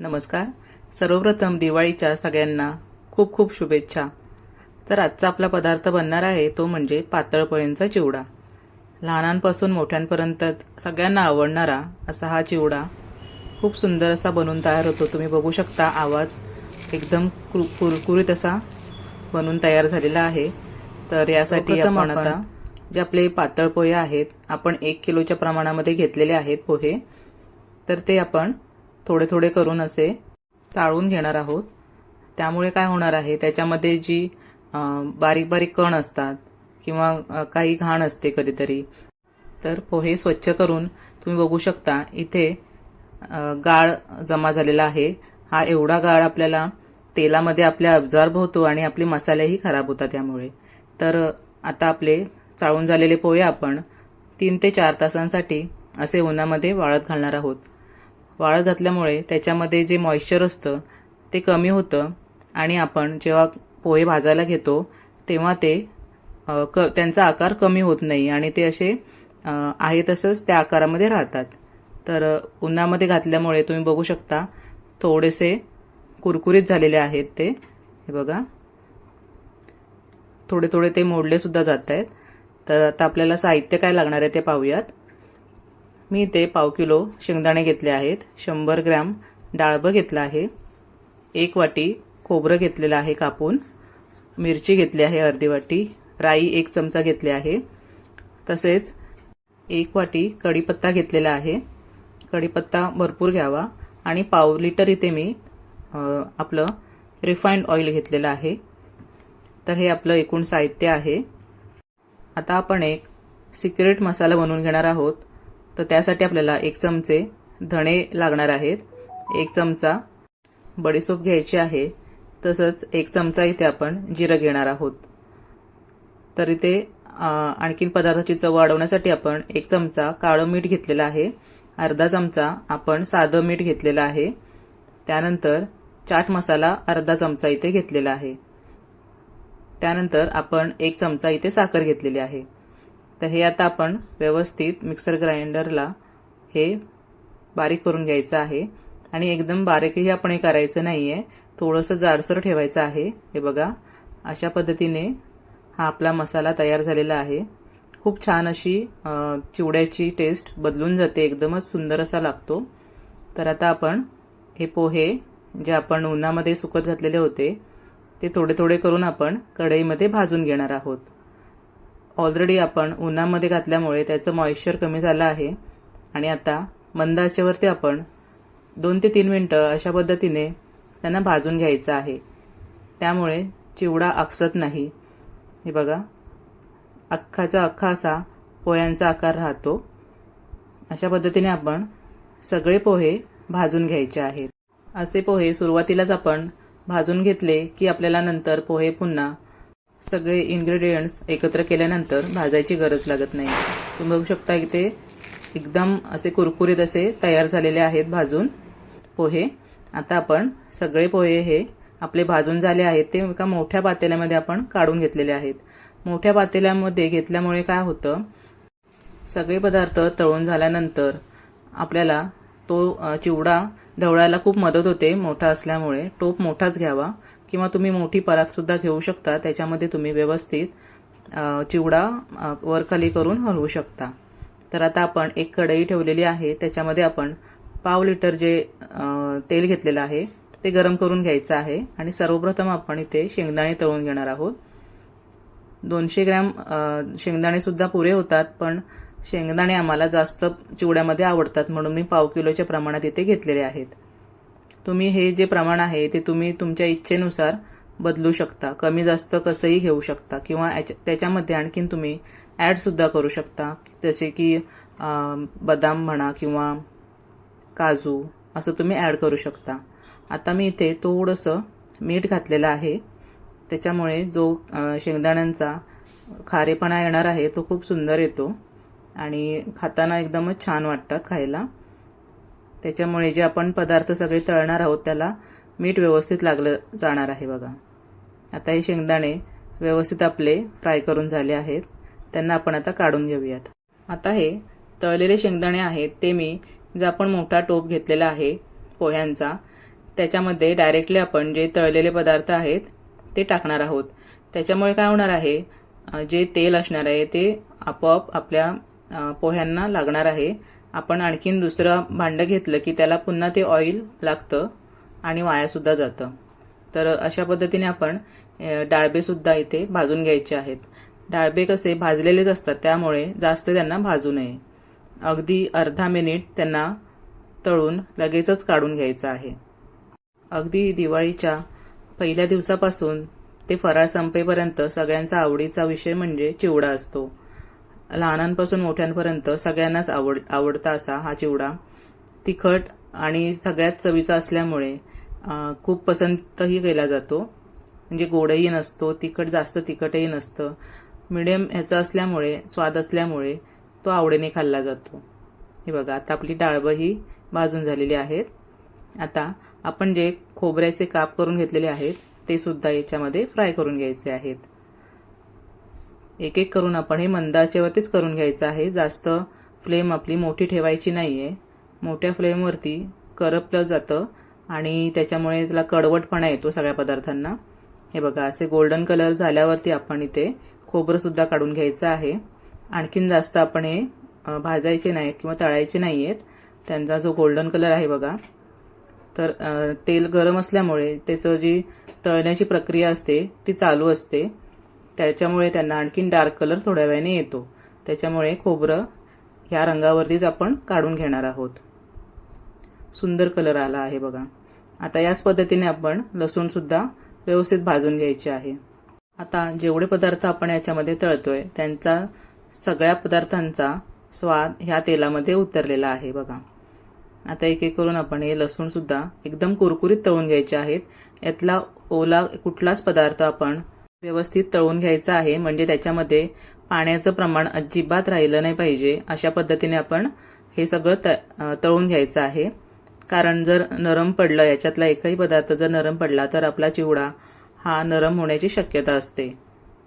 नमस्कार. सर्वप्रथम दिवाळीच्या सगळ्यांना खूप खूप शुभेच्छा. तर आजचा आपला पदार्थ बनणार आहे तो म्हणजे पातळ पोळ्यांचा चिवडा. लहानांपासून मोठ्यांपर्यंत सगळ्यांना आवडणारा असा हा चिवडा. खूप सुंदर असा बनवून तयार होतो. तुम्ही बघू शकता आवाज एकदम कुर- कुरकुरीत असा बनवून तयार झालेला आहे. तर यासाठी आपण आता जे आपले पातळ पोहे आहेत आपण एक किलोच्या प्रमाणामध्ये घेतलेले आहेत पोहे. तर ते आपण थोडे थोडे करून असे चाळून घेणार आहोत. त्यामुळे काय होणार आहे? त्याच्यामध्ये जी बारीक बारीक कण असतात किंवा काही घाण असते कधीतरी तर पोहे स्वच्छ करून तुम्ही बघू शकता इथे गाळ जमा झालेला आहे. हा एवढा गाळ आपल्याला तेलामध्ये आपल्या अब्झॉर्ब होतो आणि आपले मसालेही खराब होतात त्यामुळे. तर आता आपले चाळून झालेले पोहे आपण तीन ते चार तासांसाठी असे उन्हामध्ये वाळत घालणार आहोत. वाळत घातल्यामुळे त्याच्यामध्ये जे मॉइश्चर असतं ते कमी होतं. आणि आपण जेव्हा पोहे भाजायला घेतो तेव्हा ते क त्यांचा आकार कमी होत नाही. आणि ते असे आहे तसंच त्या आकारामध्ये राहतात. तर उन्हामध्ये घातल्यामुळे तुम्ही बघू शकता थोडेसे कुरकुरीत झालेले आहेत ते. हे बघा. थोडे थोडे ते मोडले सुद्धा जात आहेत. तर आता आपल्याला साहित्य काय लागणार आहे ते पाहूयात. मी इथे पाव किलो शेंगदाणे घेतले आहेत. शंभर ग्रॅम डाळबं घेतलं आहे. एक वाटी खोबरं घेतलेलं आहे कापून. मिरची घेतली आहे अर्धी वाटी. राई एक चमचा घेतली आहे. तसेच एक वाटी कढीपत्ता घेतलेला आहे. कढीपत्ता भरपूर घ्यावा. आणि पाव लिटर इथे मी आपलं रिफाईंड ऑइल घेतलेलं आहे. तर हे आपलं एकूण साहित्य आहे. आता आपण एक सिक्रेट मसाला बनवून घेणार आहोत. तर त्यासाठी आपल्याला एक चमचे धणे लागणार आहेत. एक चमचा बडीसोप घ्यायची आहे. तसंच एक चमचा इथे आपण जिरं घेणार आहोत. तर इथे आणखीन पदार्थाची चव वाढवण्यासाठी आपण एक चमचा काळं मीठ घेतलेलं आहे. अर्धा चमचा आपण साधं मीठ घेतलेलं आहे. त्यानंतर चाट मसाला अर्धा चमचा इथे घेतलेला आहे. त्यानंतर आपण एक चमचा इथे साखर घेतलेली आहे. तर हे आता आपण व्यवस्थित मिक्सर ग्राइंडरला हे बारीक करून घ्यायचं आहे. आणि एकदम बारीकही आपण हे करायचं नाही आहे थोडंसं जाडसर ठेवायचं आहे. हे बघा अशा पद्धतीने हा आपला मसाला तयार झालेला आहे. खूप छान अशी चिवड्याची टेस्ट बदलून जाते. एकदमच सुंदर असा लागतो. तर आता आपण हे पोहे जे आपण उन्हामध्ये सुकत घातलेले होते ते थोडे थोडे करून आपण कढईमध्ये भाजून घेणार आहोत. ऑलरेडी आपण उन्हामध्ये घातल्यामुळे त्याचं मॉइश्चर कमी झालं आहे. आणि आता मंद आचेवरती आपण दोन ते तीन मिनटं अशा पद्धतीने त्यांना भाजून घ्यायचं आहे. त्यामुळे चिवडा आकसत नाही. हे बघा. अख्खाचा अख्खा असा पोह्यांचा आकार राहतो. अशा पद्धतीने आपण सगळे पोहे भाजून घ्यायचे आहेत. असे पोहे सुरुवातीलाच आपण भाजून घेतले की आपल्याला नंतर पोहे पुन्हा सगळे इन्ग्रेडियंट्स एकत्र केल्यानंतर भाजायची गरज लागत नाही. तुम्ही बघू शकता की ते एकदम असे कुरकुरीत असे तयार झालेले आहेत भाजून पोहे. आता आपण सगळे पोहे हे आपले भाजून झाले आहेत ते एका मोठ्या पातेल्यामध्ये आपण काढून घेतलेले आहेत. मोठ्या पातेल्यामध्ये घेतल्यामुळे काय होतं? सगळे पदार्थ तळून झाल्यानंतर आपल्याला तो चिवडा ढवळायला खूप मदत होते मोठा असल्यामुळे. टोप मोठाच घ्यावा. किंवा तुम्ही मोठी परातसुद्धा घेऊ शकता. त्याच्यामध्ये तुम्ही व्यवस्थित चिवडा वरखाली करून हलवू शकता. तर आता आपण एक कढई ठेवलेली आहे. त्याच्यामध्ये आपण पाव लिटर जे तेल घेतलेलं आहे ते गरम करून घ्यायचं आहे. आणि सर्वप्रथम आपण इथे शेंगदाणे तळून घेणार आहोत. दोनशे ग्रॅम शेंगदाणे सुद्धा पुरे होतात पण शेंगदाणे आम्हाला जास्त चिवड्यामध्ये आवडतात म्हणून मी पाव किलोच्या प्रमाणात इथे घेतलेले आहेत. तुम्ही हे जे प्रमाण आहे ते तुम्ही तुमच्या इच्छेनुसार बदलू शकता. कमी जास्त कसंही घेऊ शकता. किंवा याच्या- त्याच्यामध्ये आणखीन तुम्ही ॲडसुद्धा करू शकता. जसे की बदाम म्हणा किंवा काजू असं तुम्ही ॲड करू शकता. आता मी इथे थोडंसं मीठ घातलेलं आहे. त्याच्यामुळे जो शेंगदाण्यांचा खारेपणा येणार आहे तो खूप सुंदर येतो. आणि खाताना एकदमच छान वाटतात खायला. त्याच्यामुळे जे आपण पदार्थ सगळे तळणार आहोत त्याला मीठ व्यवस्थित लागलं जाणार आहे बघा. आता हे शेंगदाणे व्यवस्थित आपले फ्राय करून झाले आहेत. त्यांना आपण आता काढून घेऊयात. आता हे तळलेले शेंगदाणे आहेत ते मी जे आपण मोठा टोप घेतलेला आहे पोह्यांचा त्याच्यामध्ये डायरेक्टली आपण जे तळलेले पदार्थ आहेत ते टाकणार आहोत. त्याच्यामुळे काय होणार आहे जे तेल असणार आहे ते आपोआप आपल्या पोह्यांना लागणार आहे. आपण आणखीन दुसरं भांडं घेतलं की त्याला पुन्हा ते ऑइल लागतं आणि वायासुद्धा जातं. तर अशा पद्धतीने आपण डाळबेसुद्धा इथे भाजून घ्यायचे आहेत. डाळबे कसे भाजलेलेच असतात त्यामुळे जास्त त्यांना भाजू नये. अगदी अर्धा मिनिट त्यांना तळून लगेचच काढून घ्यायचं आहे. अगदी दिवाळीच्या पहिल्या दिवसापासून ते फराळ संपेपर्यंत सगळ्यांचा आवडीचा विषय म्हणजे चिवडा असतो. लहानांपासून मोठ्यांपर्यंत सगळ्यांनाच आवड आवडता असा हा चिवडा. तिखट आणि सगळ्यात चवीचा असल्यामुळे खूप पसंतही केला जातो. म्हणजे गोडही नसतो तिखट जास्त तिखटही नसतं. मिडियम ह्याचा असल्यामुळे स्वाद असल्यामुळे तो आवडीने खाल्ला जातो. हे बघा आता आपली डाळबंही भाजून झालेली आहेत. आता आपण जे खोबऱ्याचे काप करून घेतलेले आहेत ते सुद्धा याच्यामध्ये फ्राय करून घ्यायचे आहेत. एक एक करून आपण हे मंदाचेवरतीच करून घ्यायचं आहे. जास्त फ्लेम आपली मोठी ठेवायची नाही आहे मोठ्या फ्लेमवरती करपलं जातं आणि त्याच्यामुळे त्याला कडवटपणा येतो सगळ्या पदार्थांना. हे बघा असे गोल्डन कलर झाल्यावरती आपण इथे खोबरंसुद्धा काढून घ्यायचं आहे. आणखीन जास्त आपण हे भाजायचे नाहीत किंवा तळायचे नाही आहेत त्यांचा जो गोल्डन कलर आहे बघा तर तेल गरम असल्यामुळे त्याचं जी तळण्याची प्रक्रिया असते ती चालू असते. त्याच्यामुळे त्यांना आणखीन डार्क कलर थोड्या वेळाने येतो. त्याच्यामुळे खोबरं ह्या रंगावरतीच आपण काढून घेणार आहोत. सुंदर कलर आला आहे बघा. आता याच पद्धतीने आपण लसूणसुद्धा व्यवस्थित भाजून घ्यायचे आहे. आता जेवढे पदार्थ आपण याच्यामध्ये तळतोय त्यांचा सगळ्या पदार्थांचा स्वाद ह्या तेलामध्ये उतरलेला आहे बघा. आता एक एक करून आपण हे लसूणसुद्धा एकदम कुरकुरीत तळून घ्यायचे आहेत. यातला ओला कुठलाच पदार्थ आपण व्यवस्थित तळून घ्यायचा आहे. म्हणजे त्याच्यामध्ये पाण्याचं प्रमाण अजिबात राहिलं नाही पाहिजे. अशा पद्धतीने आपण हे सगळं त तळून घ्यायचं आहे. कारण जर नरम पडलं याच्यातला एकही पदार्थ जर नरम पडला तर आपला चिवडा हा नरम होण्याची शक्यता असते.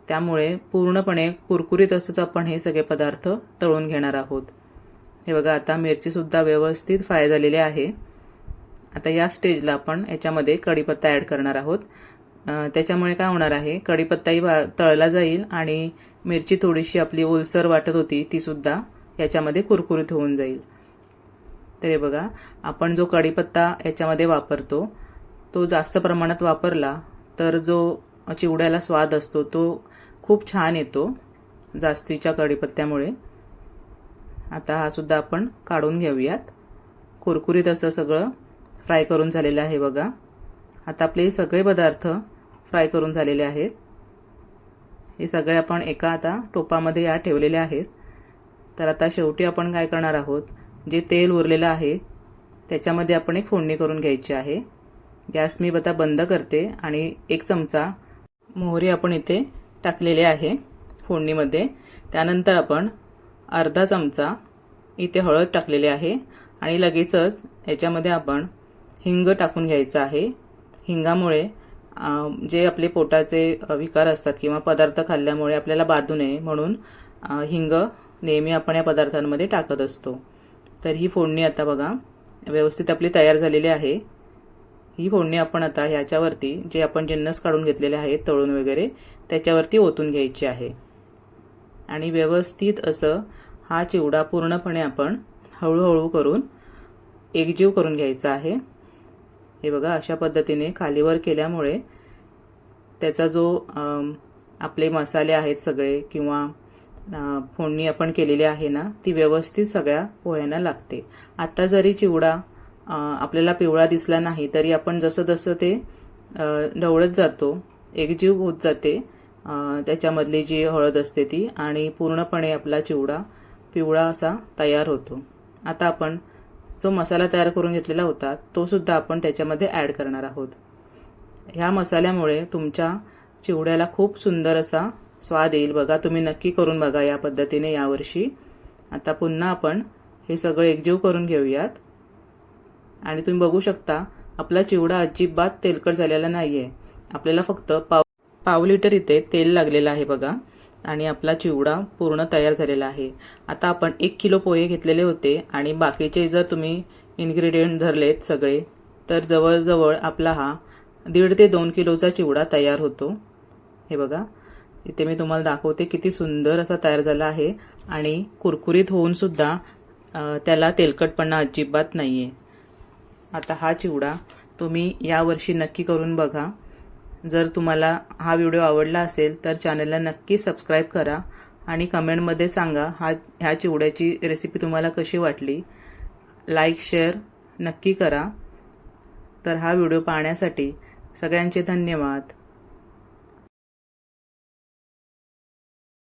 त्यामुळे पूर्णपणे कुरकुरीत असंच आपण हे सगळे पदार्थ तळून घेणार आहोत. हे बघा आता मिरचीसुद्धा व्यवस्थित फ्राय झालेली आहे. आता या स्टेजला आपण याच्यामध्ये कढीपत्ता ॲड करणार आहोत. त्याच्यामुळे काय होणार आहे? कढीपत्ताही तळला जाईल आणि मिरची थोडीशी आपली ओलसर वाटत होती ती सुद्धा याच्यामध्ये कुरकुरीत होऊन जाईल. तर हे बघा आपण जो कढीपत्ता याच्यामध्ये वापरतो तो जास्त प्रमाणात वापरला तर जो चिवड्याला स्वाद असतो तो खूप छान येतो जास्तीच्या कढीपत्त्यामुळे. आता हा सुद्धा आपण काढून घेऊयात. कुरकुरीत असं सगळं फ्राय करून झालेलं आहे बघा. आता आपले हे सगळे पदार्थ फ्राय करून झालेले आहेत. हे सगळे आपण एका आता टोपामध्ये या ठेवलेले आहेत. तर आता शेवटी आपण काय करणार आहोत? जे तेल उरलेलं आहे त्याच्यामध्ये आपण एक फोडणी करून घ्यायची आहे. गॅस मी आता बंद करते आणि एक चमचा मोहरी आपण इथे टाकलेले आहे फोडणीमध्ये. त्यानंतर आपण अर्धा चमचा इथे हळद टाकलेली आहे आणि लगेचच याच्यामध्ये आपण हिंग टाकून घ्यायचं आहे. हिंगामुळे जे आपले पोटाचे विकार असतात किंवा पदार्थ खाल्ल्यामुळे आपल्याला बाधू नये म्हणून हिंग नेहमी आपण या पदार्थांमध्ये टाकत असतो. तर ही फोडणी आता बघा व्यवस्थित आपली तयार झालेली आहे. ही फोडणी आपण आता ह्याच्यावरती जे आपण जिन्नस काढून घेतलेले आहेत तळून वगैरे त्याच्यावरती ओतून घ्यायची आहे. आणि व्यवस्थित असं हा चिवडा पूर्णपणे आपण हळूहळू करून एकजीव करून घ्यायचा आहे. हे बघा अशा पद्धतीने खालीवर केल्यामुळे त्याचा जो आपले मसाले आहेत सगळे किंवा फोडणी आपण केलेली आहे ना ती व्यवस्थित सगळ्या पोह्यांना लागते. आत्ता जरी चिवडा आपल्याला पिवळा दिसला नाही तरी आपण जसं जसं ते ढवळत जातो एकजीव होत जाते त्याच्यामधली जी हळद असते ती आणि पूर्णपणे आपला चिवडा पिवळा असा तयार होतो. आता आपण जो मसाला तयार करून घेतलेला होता तो सुद्धा आपण त्याच्यामध्ये ॲड करणार आहोत. ह्या मसाल्यामुळे तुमच्या चिवड्याला खूप सुंदर असा स्वाद येईल. बघा तुम्ही नक्की करून बघा या पद्धतीने यावर्षी. आता पुन्हा आपण हे सगळं एकजीव करून घेऊयात. आणि तुम्ही बघू शकता आपला चिवडा अजिबात तेलकट झालेला नाही आहे आपल्याला फक्त पाव पाव लिटर इथे तेल लागलेलं आहे बघा. आणि आपला चिवडा पूर्ण तयार झालेला आहे. आता आपण एक किलो पोहे घेतलेले होते आणि बाकीचे जर तुम्ही इन्ग्रेडियंट धरलेत सगळे तर जवळजवळ आपला हा दीड ते दोन किलोचा चिवडा तयार होतो. हे बघा इथे मी तुम्हाला दाखवते किती सुंदर असा तयार झाला आहे आणि कुरकुरीत होऊन सुद्धा त्याला तेलकटपणा अजिबात नाहीये. आता हा चिवडा तुम्ही यावर्षी नक्की करून बघा. जर तुम्हाला हा व्हिडिओ आवडला असेल तर चॅनलला नक्की सबस्क्राईब करा आणि कमेंटमध्ये सांगा हा ह्या चिवड्याची रेसिपी तुम्हाला कशी वाटली. लाईक शेअर नक्की करा. तर हा व्हिडिओ पाहण्यासाठी सगळ्यांचे धन्यवाद.